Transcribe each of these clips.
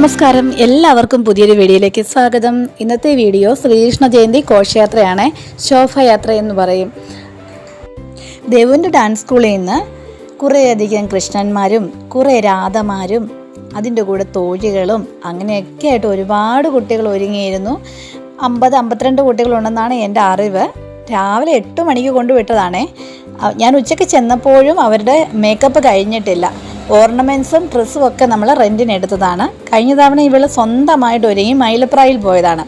നമസ്കാരം. എല്ലാവർക്കും പുതിയൊരു വീഡിയോയിലേക്ക് സ്വാഗതം. ഇന്നത്തെ വീഡിയോ ശ്രീകൃഷ്ണ ജയന്തി ഘോഷയാത്രയാണ്. ശോഭയാത്ര എന്ന് പറയും. ദേവുവിന്റെ ഡാൻസ് സ്കൂളിൽ നിന്ന് കുറേയധികം കൃഷ്ണന്മാരും കുറേ രാധമാരും അതിന്റെ കൂടെ തോഴികളും അങ്ങനെയൊക്കെ ആയിട്ട് ഒരുപാട് കുട്ടികൾ ഒരുങ്ങിയിരുന്നു. അമ്പത് അമ്പത്തിരണ്ട് കുട്ടികളുണ്ടെന്നാണ് എന്റെ അറിവ്. രാവിലെ എട്ട് മണിക്ക് കൊണ്ടുവിട്ടതാണേ. ഞാൻ ഉച്ചയ്ക്ക് ചെന്നപ്പോഴും അവരുടെ മേക്കപ്പ് കഴിഞ്ഞിട്ടില്ല. ഓർണമെന്റ്സും ഡ്രസ്സും ഒക്കെ നമ്മൾ റെന്റിന് എടുത്തതാണ്. കഴിഞ്ഞ തവണ ഇവൾ സ്വന്തമായിട്ട് ഒരുങ്ങി മൈലപ്രായിൽ പോയതാണ്.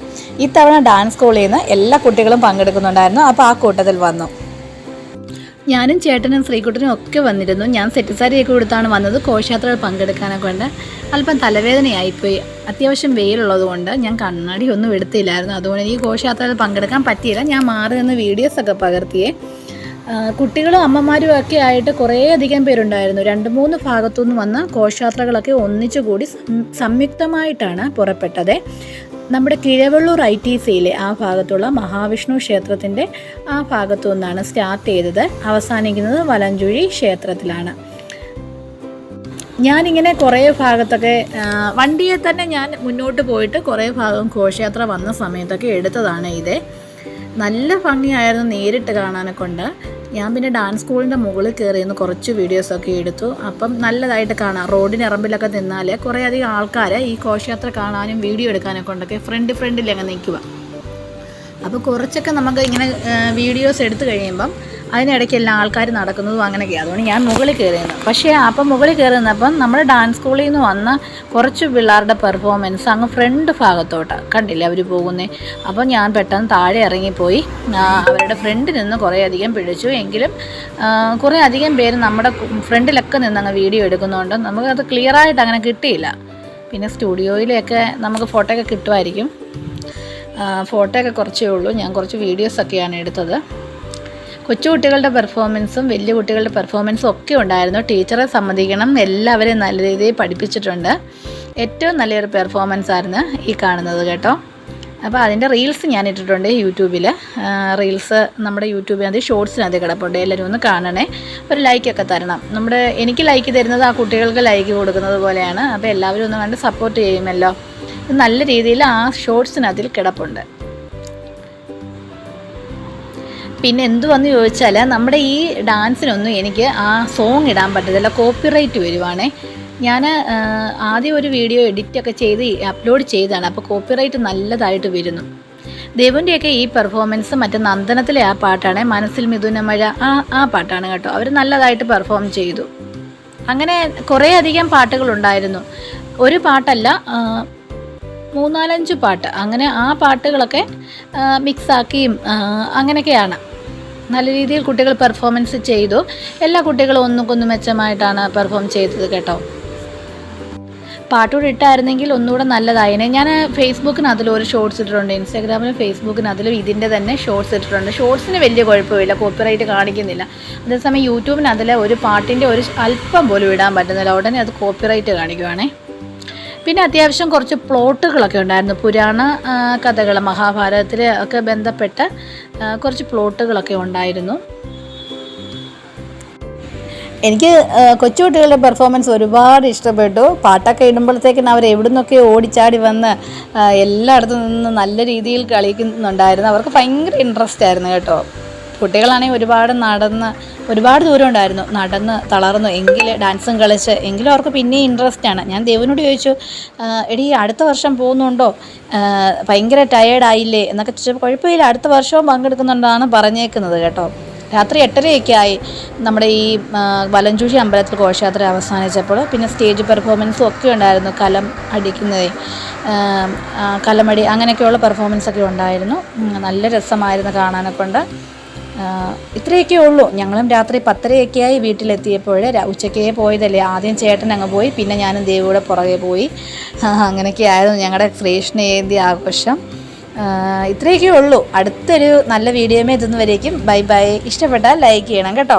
ഇത്തവണ ഡാൻസ് സ്കൂളിൽ നിന്ന് എല്ലാ കുട്ടികളും പങ്കെടുക്കുന്നുണ്ടായിരുന്നു. അപ്പോൾ ആ കൂട്ടത്തിൽ വന്നു. ഞാനും ചേട്ടനും ശ്രീകുട്ടനും ഒക്കെ വന്നിരുന്നു. ഞാൻ സെറ്റ് സാരിയൊക്കെ കൊടുത്താണ് വന്നത്. ഘോഷയാത്രകൾ പങ്കെടുക്കാനൊക്കെ കൊണ്ട് അല്പം തലവേദനയായിപ്പോയി. അത്യാവശ്യം വെയിലുള്ളത് കൊണ്ട് ഞാൻ കണ്ണാടി ഒന്നും എടുത്തില്ലായിരുന്നു. അതുകൊണ്ട് എനിക്ക് കോശയാത്രകൾ പങ്കെടുക്കാൻ പറ്റിയില്ല. ഞാൻ മാറി നിന്ന് വീഡിയോസൊക്കെ പകർത്തിയേ. കുട്ടികളും അമ്മമാരും ഒക്കെ ആയിട്ട് കുറേയധികം പേരുണ്ടായിരുന്നു. രണ്ട് മൂന്ന് ഭാഗത്തുനിന്ന് വന്ന ഘോഷയാത്രകളൊക്കെ ഒന്നിച്ചുകൂടി കൂടി സംയുക്തമായിട്ടാണ് പുറപ്പെട്ടത്. നമ്മുടെ കിഴവള്ളൂർ ഐ ടി സിയിലെ ആ ഭാഗത്തുള്ള മഹാവിഷ്ണു ക്ഷേത്രത്തിന്റെ ആ ഭാഗത്തു നിന്നാണ് സ്റ്റാർട്ട് ചെയ്തത്. അവസാനിക്കുന്നത് വലഞ്ചുഴി ക്ഷേത്രത്തിലാണ്. ഞാനിങ്ങനെ കുറേ ഭാഗത്തൊക്കെ വണ്ടിയെ തന്നെ ഞാൻ മുന്നോട്ട് പോയിട്ട് കുറേ ഭാഗം ഘോഷയാത്ര വന്ന സമയത്തൊക്കെ എടുത്തതാണ് ഇത്. നല്ല ഭംഗിയായിരുന്നു നേരിട്ട് കാണാനെ കൊണ്ട്. ഞാൻ പിന്നെ ഡാൻസ് സ്കൂളിന്റെ മുകളിൽ കയറി നിന്ന് കുറച്ച് വീഡിയോസൊക്കെ എടുത്തു. അപ്പം നല്ലതായിട്ട് കാണാം. റോഡിന് ഇറമ്പിലൊക്കെ നിന്നാൽ കുറേ അധികം ആൾക്കാർ ഈ ഘോഷയാത്ര കാണാനും വീഡിയോ എടുക്കാനൊക്കെ കൊണ്ടൊക്കെ ഫ്രണ്ട് ഫ്രണ്ടിൽ അങ്ങ് നിൽക്കുക അപ്പോൾ കുറച്ചൊക്കെ നമുക്ക് ഇങ്ങനെ വീഡിയോസ് എടുത്തു കഴിയുമ്പം അതിനിടയ്ക്ക് എല്ലാ ആൾക്കാർ നടക്കുന്നതും അങ്ങനെയൊക്കെയാണ് അതുകൊണ്ട് ഞാൻ മുകളിൽ കയറിയിരുന്നു പക്ഷേ അപ്പം മുകളിൽ കയറി നിന്നപ്പം നമ്മുടെ ഡാൻസ് സ്കൂളിൽ നിന്ന് വന്ന കുറച്ച് പിള്ളേരുടെ പെർഫോമൻസ് അങ്ങ് ഫ്രണ്ട് ഭാഗത്തോട്ട്. കണ്ടില്ലേ അവർ പോകുന്നേ? അപ്പോൾ ഞാൻ പെട്ടെന്ന് താഴെ ഇറങ്ങിപ്പോയി. അവരുടെ ഫ്രണ്ടിൽ നിന്ന് കുറേ അധികം പിടിച്ചു. എങ്കിലും കുറേ അധികം പേര് നമ്മുടെ ഫ്രണ്ടിലൊക്കെ നിന്ന് അങ്ങ് വീഡിയോ എടുക്കുന്നതുകൊണ്ട് നമുക്കത് ക്ലിയറായിട്ട് അങ്ങനെ കിട്ടിയില്ല. പിന്നെ സ്റ്റുഡിയോയിലൊക്കെ നമുക്ക് ഫോട്ടോ ഒക്കെ കിട്ടുമായിരിക്കും. ഫോട്ടോയൊക്കെ കുറച്ചേ ഉള്ളൂ. ഞാൻ കുറച്ച് വീഡിയോസൊക്കെയാണ് എടുത്തത്. കൊച്ചുകുട്ടികളുടെ പെർഫോമൻസും വലിയ കുട്ടികളുടെ പെർഫോമൻസും ഒക്കെ ഉണ്ടായിരുന്നു. ടീച്ചറെ സമ്മതിക്കണം. എല്ലാവരെയും നല്ല രീതിയിൽ പഠിപ്പിച്ചിട്ടുണ്ട്. ഏറ്റവും നല്ലൊരു പെർഫോമൻസ് ആയിരുന്നു ഈ കാണുന്നത് കേട്ടോ. അപ്പോൾ അതിന്റെ റീൽസ് ഞാൻ ഇട്ടിട്ടുണ്ട് യൂട്യൂബിൽ റീൽസ് നമ്മുടെ യൂട്യൂബിനകത്ത് ഷോർട്സിനകത്ത് കിടപ്പുണ്ട്. എല്ലാവരും ഒന്ന് കാണണേ. ഒരു ലൈക്കൊക്കെ തരണം. നമ്മുടെ എനിക്ക് ലൈക്ക് തരുന്നത് ആ കുട്ടികൾക്ക് ലൈക്ക് കൊടുക്കുന്നത് പോലെയാണ്. അപ്പോൾ എല്ലാവരും ഒന്ന് കണ്ട് സപ്പോർട്ട് ചെയ്യുമല്ലോ. നല്ല രീതിയിൽ ആ ഷോർട്സിനകത്തിൽ കിടപ്പുണ്ട്. പിന്നെ എന്തു വന്ന് ചോദിച്ചാൽ നമ്മുടെ ഈ ഡാൻസിനൊന്നും എനിക്ക് ആ സോങ് ഇടാൻ പറ്റത്തില്ല കോപ്പിറൈറ്റ് വരുവാണേ. ഞാൻ ആദ്യം ഒരു വീഡിയോ എഡിറ്റൊക്കെ ചെയ്ത് അപ്ലോഡ് ചെയ്തതാണ് അപ്പോൾ കോപ്പിറൈറ്റ് നല്ലതായിട്ട് വരുന്നു. ദേവന്റെയൊക്കെ ഈ പെർഫോമൻസ് മറ്റേ നന്ദനത്തിലെ ആ പാട്ടാണ് മനസ്സിൽ മിഥുന മഴ ആ ആ പാട്ടാണ് കേട്ടോ. അവർ നല്ലതായിട്ട് പെർഫോം ചെയ്തു. അങ്ങനെ കുറേ അധികം പാട്ടുകളുണ്ടായിരുന്നു. ഒരു പാട്ടല്ല മൂന്നാലഞ്ച് പാട്ട്. അങ്ങനെ ആ പാട്ടുകളൊക്കെ മിക്സാക്കിയും അങ്ങനെയൊക്കെയാണ്. നല്ല രീതിയിൽ കുട്ടികൾ പെർഫോമൻസ് ചെയ്തു. എല്ലാ കുട്ടികളും ഒന്നുകൊന്നു മെച്ചമായിട്ടാണ് പെർഫോം ചെയ്തത് കേട്ടോ. പാട്ടുകൂടെ ഇട്ടായിരുന്നെങ്കിൽ ഒന്നുകൂടെ നല്ലതായേനെ. ഞാൻ ഫേസ്ബുക്കിനകത്തിൽ ഒരു ഷോർട്സ് ഇട്ടിട്ടുണ്ട്. ഇൻസ്റ്റാഗ്രാമിലും ഫേസ്ബുക്കിന് അതിലും ഇതിന്റെ തന്നെ ഷോർട്സ് ഇട്ടിട്ടുണ്ട്. ഷോർട്സിന് വലിയ കുഴപ്പമില്ല. കോപ്പിറൈറ്റ് കാണിക്കുന്നില്ല. അതേസമയം യൂട്യൂബിന് അതിൽ ഒരു പാട്ടിന്റെ ഒരു അല്പം പോലും ഇടാൻ പറ്റുന്നില്ല. ഉടനെ അത് കോപ്പിറൈറ്റ് കാണിക്കുവാണേ. പിന്നെ അത്യാവശ്യം കുറച്ച് പ്ലോട്ടുകളൊക്കെ ഉണ്ടായിരുന്നു. പുരാണ കഥകൾ മഹാഭാരതത്തിൽ ഒക്കെ ബന്ധപ്പെട്ട കുറച്ച് പ്ലോട്ടുകളൊക്കെ ഉണ്ടായിരുന്നു. എനിക്ക് കൊച്ചുകുട്ടികളുടെ പെർഫോമൻസ് ഒരുപാട് ഇഷ്ടപ്പെട്ടു. പാട്ടൊക്കെ ഇടുമ്പോഴത്തേക്കിന് അവർ എവിടെ നിന്നൊക്കെ ഓടിച്ചാടി വന്ന് എല്ലായിടത്തു നിന്ന് നല്ല രീതിയിൽ കളിക്കുന്നുണ്ടായിരുന്നു. അവർക്ക് ഭയങ്കര ഇൻട്രസ്റ്റ് ആയിരുന്നു കേട്ടോ. കുട്ടികളാണെങ്കിൽ ഒരുപാട് നടന്ന് ഒരുപാട് ദൂരം ഉണ്ടായിരുന്നു. നടന്ന് തളർന്നു എങ്കിൽ ഡാൻസും കളിച്ച് എങ്കിലും അവർക്ക് പിന്നെയും ഇൻട്രസ്റ്റ് ആണ്. ഞാൻ ദേവനോട് ചോദിച്ചു എടി അടുത്ത വർഷം പോകുന്നുണ്ടോ? ഭയങ്കര ടയേർഡായില്ലേ എന്നൊക്കെ ചോദിച്ചപ്പോൾ കുഴപ്പമില്ല അടുത്ത വർഷവും പങ്കെടുക്കുന്നുണ്ടെന്നാണ് പറഞ്ഞേക്കുന്നത് കേട്ടോ. രാത്രി എട്ടരയൊക്കെ ആയി. നമ്മുടെ ഈ വലഞ്ചൂഷി അമ്പലത്തിൽ ഘോഷയാത്ര അവസാനിച്ചപ്പോൾ പിന്നെ സ്റ്റേജ് പെർഫോമൻസും ഒക്കെ ഉണ്ടായിരുന്നു. കലം അടിക്കുന്നത് കലമടി അങ്ങനെയൊക്കെയുള്ള പെർഫോമൻസ് ഒക്കെ ഉണ്ടായിരുന്നു. നല്ല രസമായിരുന്നു കാണാനൊക്കെ കൊണ്ട് ആ, ഇത്രയൊക്കെ ഉള്ളൂ. ഞങ്ങളും രാത്രി പത്തരയൊക്കെയായി വീട്ടിലെത്തിയപ്പോൾ ഉച്ചക്കേ പോയതല്ലേ. ആദ്യം ചേട്ടൻ അങ്ങ് പോയി പിന്നെ ഞാനും ദേവിയുടെ പുറകെ പോയി. അങ്ങനെയൊക്കെ ആയിരുന്നു ഞങ്ങളുടെ ശ്രീകൃഷ്ണജയന്തി ആഘോഷം. ഇത്രയൊക്കെ ഉള്ളൂ. അടുത്തൊരു നല്ല വീഡിയോമേ എത്തുന്നവരേക്കും ബൈ ബൈ. ഇഷ്ടപ്പെട്ടാൽ ലൈക്ക് ചെയ്യണം കേട്ടോ.